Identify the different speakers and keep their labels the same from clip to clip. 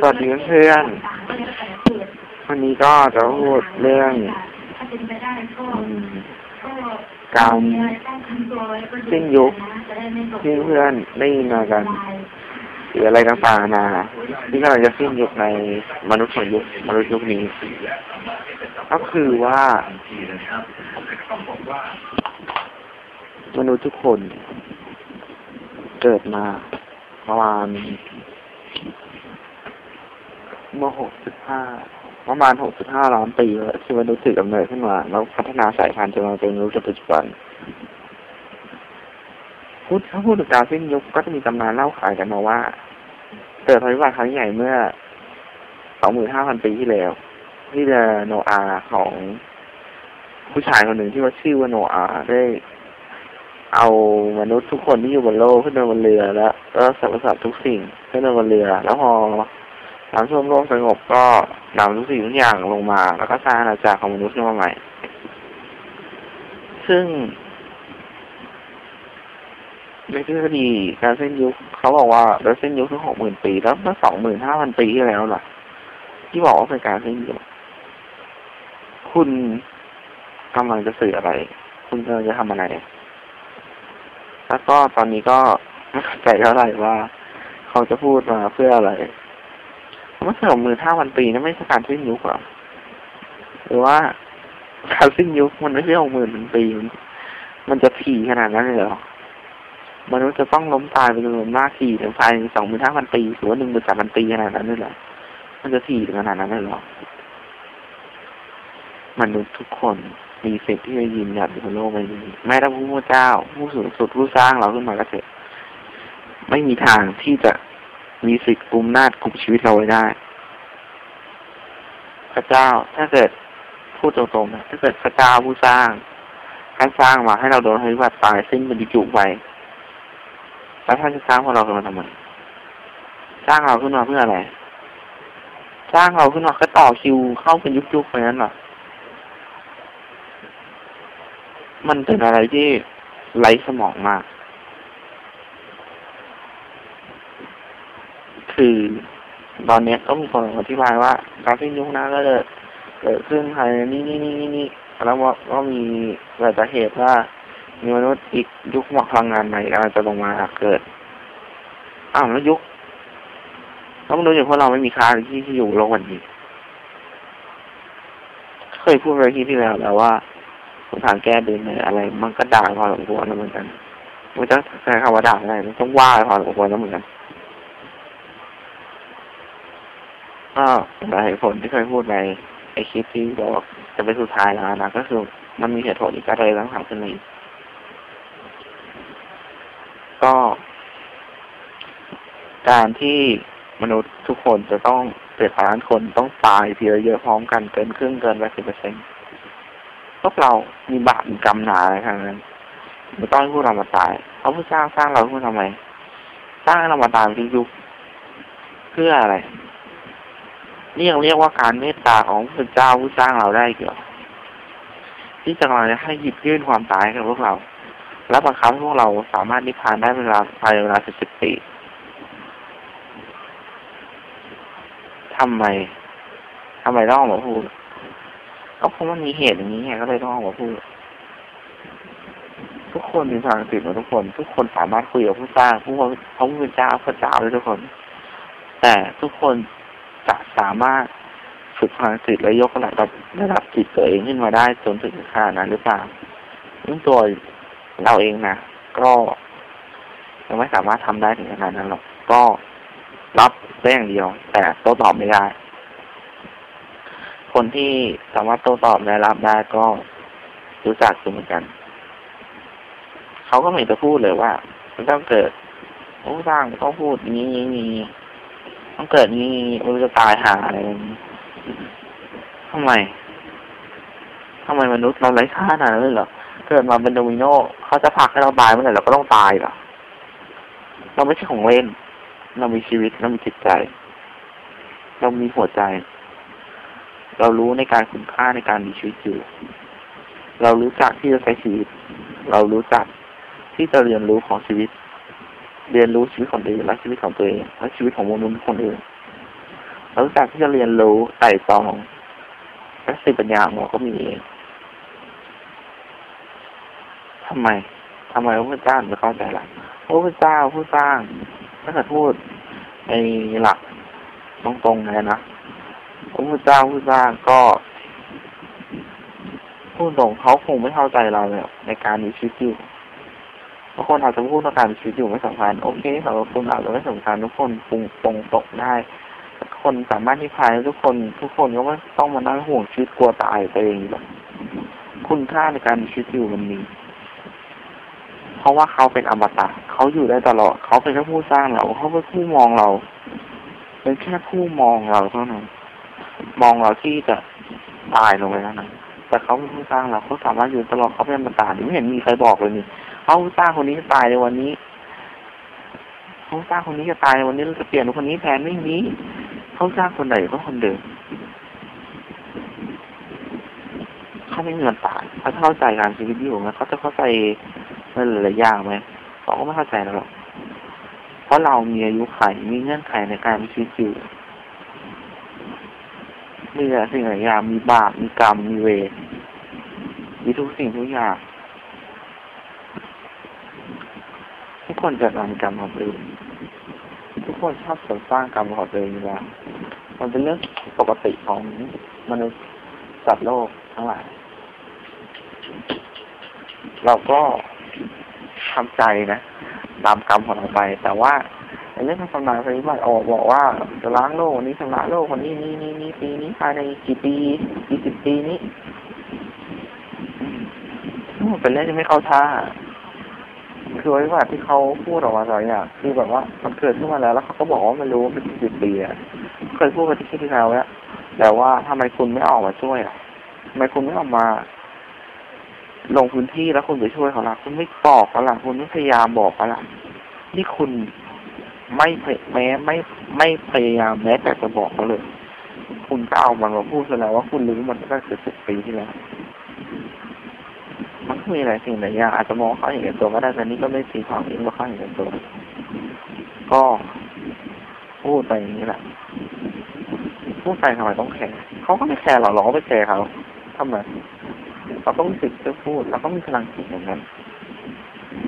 Speaker 1: สวัสดีเพื่อนวันนี้ก็จะพูดเรื่องการสิ้นยุคที่เพื่อนได้ยินมากันหรืออะไรต่างๆนาที่กำลังจะสิ้นยุคในมนุษย์ของยุคมนุษย์ยุคนี้ ก็คือว่า มนุษย์ทุกคน เกิดมาประมาณ เมื่อหกสิบห้าประมาณหกสิบห้าล้านปีแล้วที่มนุษย์ถือกำเนิดขึ้นมา แล้วพัฒนาสายพันธุ์จนมาเป็นมนุษย์ปัจจุบันพูดถ้าพูดถึงการสิ้นยุคก็จะมีตำนานเล่าขานกันมาว่า เกิดภัยพิบัติครั้งใหญ่เมื่อสองหมื่นห้าพันปีที่แล้ว ที่เรือโนอาของผู้ชายคนหนึ่งที่ว่าชื่อว่าโนอาได้เอามนุษย์ทุกคนที่อยู่บนโลกขึ้นมาบนเรือแล้วก็สรรพสัตว์ทุกสิ่งขึ้นมาบนเรือ แล้วพอ น้ำท่วมโลกสงบก็นำทุกสิ่งทุกอย่างลงมา แล้วก็สร้างอาณาจักรของมนุษย์ขึ้นมาใหม่ ซึ่งในทฤษฎีการเส้นยุคเขาบอกว่าเราเส้นยุคคือหกหมื่นปี แล้วเมื่อสองหมื่นห้าพันปีที่แล้วล่ะ ที่บอกว่าเป็นการเส้นยุคคุณกำลังจะสื่ออะไร คุณกำลังจะทำอะไร แล้วก็ตอนนี้ก็ไม่เข้าใจเท่าไหร่ว่า เขาจะพูดมาเพื่ออะไร เมื่อสองหมื่นห้าพันปีนั่นไม่ใช่การสิ้นยุคหรอหรือว่าการสิ้นยุคมันไม่ใช่หกหมื่นปี มันจะถี่ขนาดนั้นเลยเหรอมนุษย์จะต้องล้มตายไปจำนวนมากถี่ถึงภายในสองหมื่นห้าพันปีหรือว่าหนึ่งหมื่นสามพันปีขนาดนั้นเลยเหรอมันจะถี่ถึงขนาดนั้นเลยเหรอมนุษย์ทุกคนมีสิทธิ์ที่จะยืนหยัดอยู่บนโลกใบนี้แม้แต่ผู้เจ้า ผู้สูงสุดผู้สร้างเราขึ้นมาก็เถอะไม่มีทางที่จะ มีสิทธิ์กุมนาจกุมชีวิตเราไว้ได้ พระเจ้าถ้าเกิดพูดตรงๆนะถ้าเกิดพระเจ้าผู้สร้างท่านสร้างมาให้เราโดนให้วัดตายสิ้นบรรจุไปแล้วท่านจะสร้างพวกเราขึ้นมาทำไมสร้างเราขึ้นมาเพื่ออะไรสร้างเราขึ้นมาก็ต่อคิวเข้าเป็นยุคๆไปนั้นหรอมันเป็นอะไรที่ไร้สมองมาก คือ ตอนนี้ก็มีคนอธิบายว่าการสิ้นยุคนะก็จะเกิดขึ้นภายในนี้นี่นี่นี่นี่แล้วก็มีเกิดจากเหตุว่ามีมนุษย์อีกยุคหมอกพลังงานใหม่กำลังจะลงมาเกิดอ้าวแล้วยุคต้องดูอย่างพวกเราไม่มีค่าที่ที่อยู่โลกวันนี้ เคยพูดไปที่ที่แล้วแล้วว่าทางแก้ดินอะไร มันก็ด่าพอสมควรแล้วเหมือนกันมันจะใช้คำว่าด่าอะไรมันต้องว่าพอสมควรแล้วเหมือนกัน ก็หลายผลที่เคยพูดในไอคลิปที่บอกจะไปสุดท้ายแล้วนะก็คือมันมีเหตุผลอีกอะไรต่างหากขึ้นมาอีกก็ การที่มนุษย์ทุกคนจะต้องเจ็ดล้านคนต้องตายทีละเยอะพร้อมกันเกินครึ่งเกินไปสิบเปอร์เซ็นต์พวกเรามีบาปมีกรรมหนาอะไรทั้งนั้นไม่ต้องให้พวกเรามาตายเขาผู้สร้างสร้างเราเพื่อทำไม สร้างเรามาตายทุกยุคเพื่ออะไร นี่ยังเรียกว่าการเมตตาของพระเจ้าผู้สร้างเราได้เกี่ยวที่จะมาให้หยิบยื่นความตายกับพวกเรา และบังคับให้พวกเราสามารถนิพพานได้เวลาภายในเวลาสิบสิบปีทำไมทำไมต้องออกมาพูดก็เพราะมันมีเหตุอย่างนี้ไงก็เลยต้องออกมาพูดทุกคนมีพลังจิตมาทุกคน ทุกคนสามารถคุยกับผู้สร้างผู้พระผู้เป็นเจ้าพระเจ้าได้ทุกคน แต่ทุกคน จะสามารถฝึกพลังจิตและยกระดับระดับจิตตัวเองขึ้นมาได้จนถึงขนาดนั้นหรือเปล่าซึ่งตัวเราเองนะก็ยังไม่สามารถทำได้ถึงขนาดนั้นหรอกก็รับได้อย่างเดียว แต่โต้ตอบไม่ได้ คนที่สามารถโต้ตอบและรับได้ก็รู้จักเหมือนกันเขาก็ไม่จะพูดเลยว่ามันต้องเกิดผู้สร้างต้องพูดนี้นี้นี้ ต้องเกิดนี้มันจะตายหาอะไรทำไมทำไมมนุษย์เราไร้ค่าขนาดนั้นเลยเหรอ เกิดมาเป็นโดมิโนเขาจะผลักให้เราตายเมื่อไหร่เราก็ต้องตายเหรอ เราไม่ใช่ของเล่น เรามีชีวิต เรามีจิตใจ เรามีหัวใจ เรารู้ในการคุณค่าในการมีชีวิตอยู่ เรารู้จักที่จะใช้ชีวิต เรารู้จักที่จะเรียนรู้ของชีวิต เรียนรู้ชีวิตคนอื่นและชีวิตของตัวเองและชีวิตของมนุษย์คนอื่นเรารู้จักที่จะเรียนรู้ไต่ตองและสิปัญญาของเราก็มีเองทำไมทำไมพระพุทธเจ้าไม่เข้าใจล่ะพระพุทธเจ้าผู้สร้างถ้าเกิดพูดในหลักตรงๆเลยนะพระพุทธเจ้าผู้สร้างก็พูดตรงเขาคงไม่เข้าใจเราเนี่ยในการมีชีวิตอยู่ บางคนอาจจะพูดว่าการชีวิตอยู่ไม่สำคัญโอเคสำหรับคุณอาจจะไม่สำคัญทุกคนปรุงตรงตกได้ทุกคนสามารถที่พายทุกคน ทุกคนก็ไม่ต้องมานั่งห่วงชีวิตกลัวตายตัวเองหรอกคุณค่าในการชีวิตอยู่มันมีเพราะว่าเขาเป็นอมตะเขาอยู่ได้ตลอดเขาเป็นแค่ผู้สร้างเราเขาเป็นผู้มองเรา เป็นแค่ผู้มองเราเท่านั้นมองเราที่จะตายลงไปเท่านั้นแต่เขาเป็นผู้สร้างเราเขาสามารถอยู่ตลอดเขาเป็นอมตะไม่เห็นมีใครบอกเลยนี่ เขาสร้างคนนี้จะตายในวันนี้เขาสร้างคนนี้จะตายในวันนี้เราจะเปลี่ยนคนนี้แทนไม่มีเขาสร้างคนไหนก็คนเดิมเขาไม่มีวันตายเขาเข้าใจการชีวิตอยู่ไหมเขาจะเข้าใจมันหลายอย่างไหมเขาก็ไม่เข้าใจหรอกเพราะเรามีอายุไขมีเงื่อนไขในการมีชีวิตอยู่มีแต่สิ่งหลายอย่างมีบาปมีกรรมมีเวรมีทุกสิ่งทุกอย่างทุก คนจะทำกรรมของตัวเองทุกคนชอบสร้างกรรมของตัวเองอยู่แล้วมันเป็นเรื่องปกติของมนุษย์สัตว์โลกทั้งหลายเราก็ทำใจนะตามกรรมของเราไป แต่ว่าในเรื่องการทำนายปฏิบัติออกบอกว่าจะล้างโลกนี้ชำระโลกคนนี้นี้นี้นี้ปีนี้ภายในกี่ปีกี่สิบปีนี้เป็นเรื่องที่ไม่เข้าท่า คือไว้ว่าที่เขาพูดออกมาหลายอย่างคือแบบว่ามันเกิดขึ้นมาแล้ว แล้วเขาก็บอกว่ามันรู้เป็นสิบปีอะเคยพูดไปที่ที่แล้วแล้วแต่ว่าทำไมคุณไม่ออกมาช่วยอะทำไมคุณไม่ออกมา ลงพื้นที่แล้วคุณไปช่วยเขาล่ะคุณไม่บอกเขาล่ะคุณไม่พยายามบอกเขาล่ะนี่คุณไม่แม้ไม่ไม่พยายามแม้แต่จะบอกเขาเลย คุณก็เอามันมาพูดแล้วว่าคุณรู้มันตั้งแต่สิบปีที่แล้ว มันมีหลายสิ่งหลายอย่างอาจจะมองเขาเห็นตัวก็ได้แต่นี่ก็ไม่ตีความเองว่าเขาเห็นตัว ก็พูดไปอย่างนี้แหละพูดไปทำไมต้องแคร์เขาก็ไม่แคร์เราเราก็ไม่แคร์เขาทำไมเราต้องสิทธิ์จะพูดเราต้องมีพลังจิตอย่างนั้น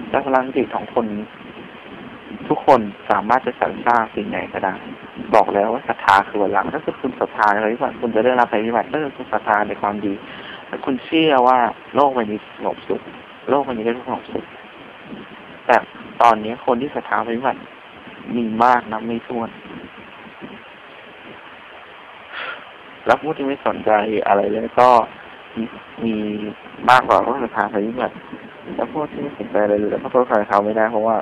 Speaker 1: แต่พลังจิตของคนทุกคนสามารถจะสรรสร้างสิ่งไหนก็ได้ บอกแล้วว่าศรัทธาคือวันหลังถ้าคุณศรัทธาในวิบัติคุณจะได้รับภัยพิบัติถ้าคุณศรัทธาในความดี คุณเชื่อว่าโลกใบนี้สงบสุข โลกใบนี้ได้สงบสุข แต่ตอนนี้คนที่ศรัทธาพิบัติมีมากนะไม่ท้วน แล้วผู้ที่ไม่สนใจอะไรเลยก็มีมากกว่าพวกศรัทธาพิบัติแล้วพวกที่ไม่สนใจอะไรเลยแล้วก็โทษใครเขาไม่ได้เพราะว่า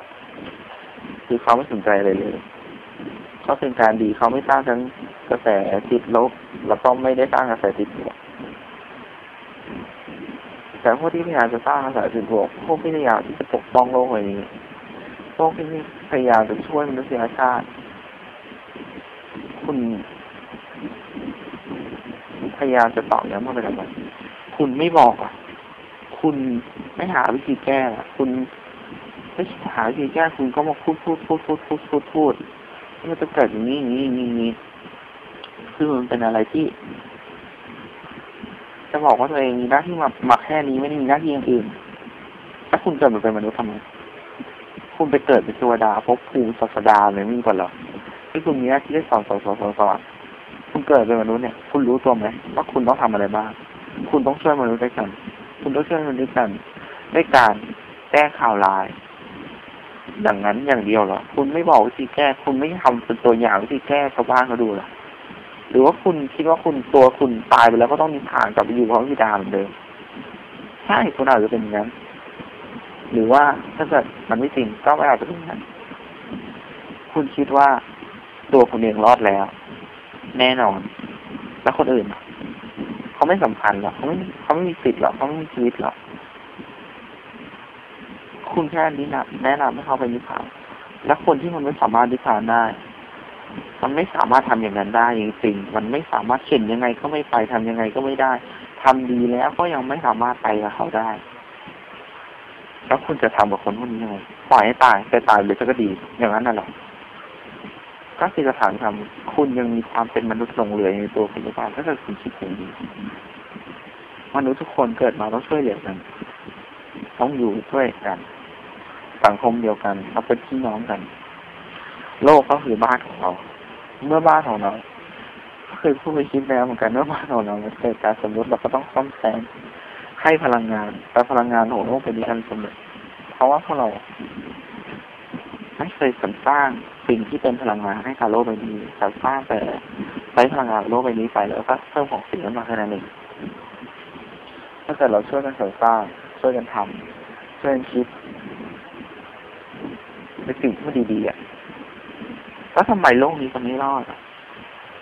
Speaker 1: คือเขาไม่สนใจอะไรเลยเขาเป็นการดีเขาไม่สร้างทั้งกระแสจิตลบแล้วก็ไม่ได้สร้างกระแสจิตบว แต่พวกที่พยายามจะสร้างกระแสจิตบวกพวกที่พยายามที่จะปกป้องโลกใบนี้ พวกที่พยายามจะช่วยมนุษยชาติ คุณพยายามจะตอบย้ำว่าเป็นอะไรคุณไม่บอกอะ คุณไม่หาวิธีแก้อะคุณไม่หาวิธีแก้คุณก็มาพูดพูดพูดพูดพูดพูดพูดมันจะเกิดอย่างนี้อย่างนี้อย่างนี้คือมันเป็นอะไรที่ จะบอกว่าตัวเองมีหน้าที่มามาแค่นี้ไม่ได้มีหน้าที่อย่างอื่นถ้าคุณเกิดมาเป็นมนุษย์ทำไมคุณไปเกิดเป็นเทวดาพบภูมิศาสดาเลยมีกว่าหรอที่คุณมีหน้าที่ได้สอนสอนสอนสอนสอนคุณเกิดเป็นมนุษย์เนี่ย คุณรู้ตัวไหมว่าคุณต้องทำอะไรบ้างคุณต้องช่วยมนุษย์ด้วยกัน คุณต้องช่วยมนุษย์ด้วยกันด้วยการแก้ข่าวร้ายอย่างนั้นอย่างเดียวหรอ คุณไม่บอกวิธีแก้ คุณไม่ทำเป็นตัวอย่างวิธีแก้ชาวบ้านเขาดูหรอ หรือว่าคุณคิดว่าคุณตัวคุณตายไปแล้วก็ต้องนิพพานกลับไปอยู่พร้อมพิดาเหมือนเดิมใช่คุณอาจจะเป็นอย่างนั้น หรือว่าถ้าเกิดมันไม่จริงก็ไม่อาจจะเป็นอย่างนั้น คุณคิดว่าตัวคุณเองรอดแล้ว แน่นอน แล้วคนอื่นเขาไม่สำคัญหรอกเขาไม่เขาไม่มีสิทธิ์หรอกเขาไม่มีชีวิตหรอกคุณแค่นี้นะแนะนำให้เขาไปนิพพานและคนที่มันไม่สามารถนิพพานได้ มันไม่สามารถทำอย่างนั้นได้จริงๆมันไม่สามารถเข็นยังไงก็ไม่ไปทำยังไงก็ไม่ได้ทำดีแล้วก็ยังไม่สามารถไปกับเขาได้ แล้วคุณจะทำกับคนพวกนี้ยังไงปล่อยให้ตายไปตายเลยก็ดี อย่างนั้นน่ะหรอก็คือจะถามคำคุณยังมีความเป็นมนุษย์ลงเหลือในตัวคุณหรือเปล่าถ้าเกิดคุณคิดอย่างนี้มนุษย์ทุกคนเกิดมาต้องช่วยเหลือกัน ต้องอยู่ช่วยกัน สังคมเดียวกันเราเป็นพี่น้องกัน โลกก็คือบ้านของเรา เมื่อบ้านของเราก็เคยพูดไปคิดแล้วเหมือนกันเมื่อบ้านของเราเกิดการสมมติเราก็ต้องซ่อมแซมให้พลังงานแต่พลังงานของโลกเป็นนี้กันสมมติเพราะว่าพวกเราไม่เคยสรรสร้างสิ่งที่เป็นพลังงานให้กับโลกใบนี้สรรสร้างแต่ใช้พลังงานโลกใบนี้ไปแล้วก็เพิ่มของสิ่งนั้นมาแค่นั้นเองถ้าเกิดเราช่วยกันสรรสร้างช่วยกันทำช่วยกันคิดในสิ่งที่ดีๆอะ แล้วทำไมโลกนี้จะไม่รอด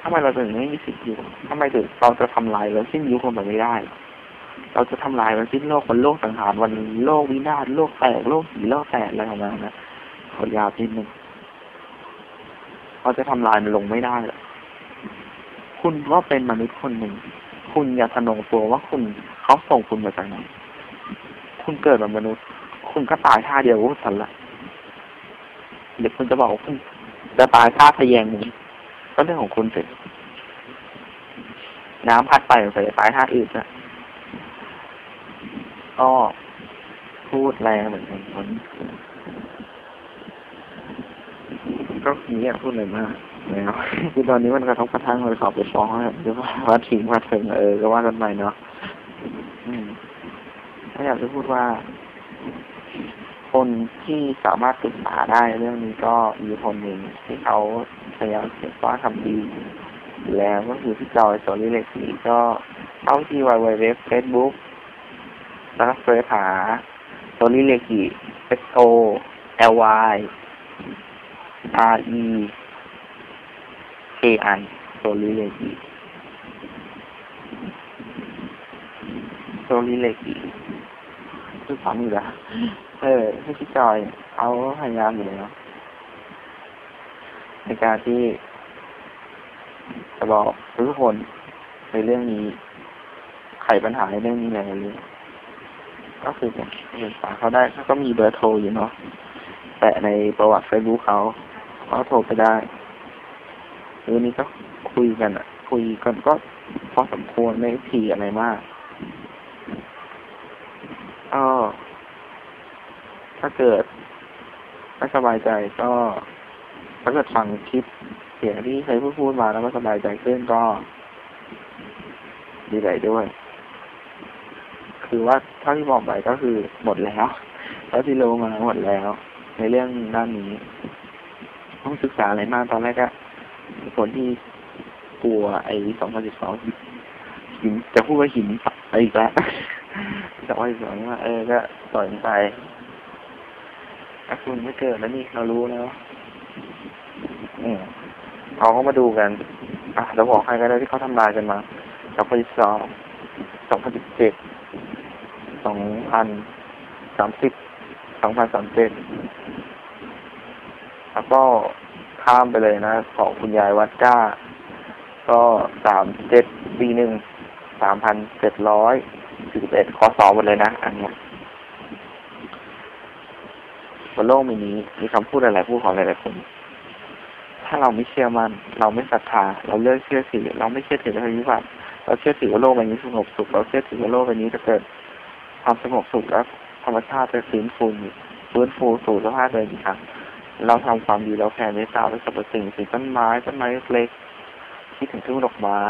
Speaker 1: ทำไมเราถึงไม่มีสิทธิ์อยู่ทำไมถึงเราจะทำลายแล้วสิ้นยุคคนแบบไม่ได้ เราจะทำลายมันสิ้นโลกมันโลกสังหารวันโลกวินาศโลกแตกโลกสีโลกแตกอะไรของมันนะขอยาวนิดนึงเราจะทำลายมันลงไม่ได้หรอกคุณก็เป็นมนุษย์คนหนึ่ง คุณอย่าทะนงตัวว่าคุณเขาส่งคุณมาจากไหน คุณเกิดเป็นมนุษย์ คุณก็ตายท่าเดียวก็สันละเดี๋ยวคุณจะบอกว่าคุณ จะตายท่าทะแยงนึ่งก็เรื่องของคุณสร็จน้ำพัดไปใส่ตายท่าอื่นนะก็พูดแรงเหมือนกันคนก็มีอยากพูดเลยมากแล้วคือตอนนี้มันกระทบกระทั่งเลยขอไปฟ้องแล้วหรือว่าว่าทิ้งว่าถึงเออก็ว่ากันไปเนาะอืมถ้าอยากจะพูดว่า คนที่สามารถศึกษาได้เรื่องนี้ก็มีคนหนึ่งที่เขาพยายามเขียนว่าทำดีแล้วก็คือพี่จอยโซลิเล็กซี่ก็เข้าที่วายเว็บเฟซบุ๊กแล้วเสิร์ชหาโซลิเล็กี S O L Y R E K I โซลิเล็กีโซลิเล็กี คือสามอยู่แล้วเออให้พี่จอยเขาพยายามอยู่แล้วในการที่จะบอกทุกคนในเรื่องนี้ไขปัญหาในเรื่องนี้อะไรก็คือผมศึกษาเขาได้เขาก็มีเบอร์โทรอยู่เนาะแต่ในประวัติเฟซบุ๊กเขาเขาโทรไปได้หรือนี้ก็คุยกันอะคุยกันก็พอสมควรไม่ทีอะไรมาก ถ้าเกิดไม่สบายใจก็ ถ้าเกิดฟังคลิปเสียงที่เคยพูดพูดมาแล้วก็สบายใจขึ้นก็ ดีใจด้วย คือว่าเท่าที่บอกไปก็คือหมดแล้วแล้วที่รู้มาหมดแล้ว ในเรื่องด้านนี้ต้องศึกษาอะไรมากตอนแรกก็คนที่กลัวไอ้สองพันสิบสองหินจะพูดว่าหินไปอีกแล้วสองพันสิบสองว่าเออก็ต่อยไป ถ้าคุณไม่เกิดแล้วนี่เรารู้แล้วอืมเขาก็มาดูกัน อะเราบอกใครก็ได้ที่เขาทำลายกันมาสองพันสิบสองสองพันสิบเจ็ดสองพันสามสิบสองพันสามเจ็ดแล้วก็ข้ามไปเลยนะ ของคุณยายวัดก้า ก็สามเจ็ดปีหนึ่งสามพันเจ็ดร้อยสี่สิบเอ็ดข้อสอบหมดเลยนะ อันนี้ นโลกมีนี้ มีคำพูดอะไรพูดของหลายๆคนถ้าเราไม่เชื่อมันเราไม่ศรัทธา เราเลิกเชื่อถือเราไม่เชื่อถือในวิบัติเราเชื่อถือว่าโลกใบนี้สงบสุข เราเชื่อถือว่าโลกใบนี้จะเกิดความสงบสุขแล้วธรรมชาติจะฟื้นฟูฟื้นฟูสู่สภาพเดิมอีกครั้งเราทำความดีเราแผ่เมตตาไปสรรพสิ่งสิ่งต้นไม้ต้นไม้เล็กคิดถึงทุ่งดอกไม้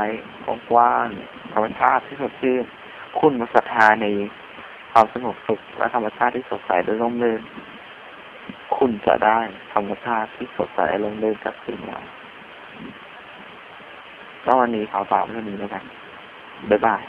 Speaker 1: กว้างธรรมชาติที่สดชื่นคุณมาศรัทธาในความสงบสุขและธรรมชาติที่สดใสและร่มรื่น คุณจะได้ธรรมชาติที่สดใสละร่มรื่นจากสิ่งนั้นก็วันนี้ขอฝากเรื่องนี้แล้วกันบ๊ายบาย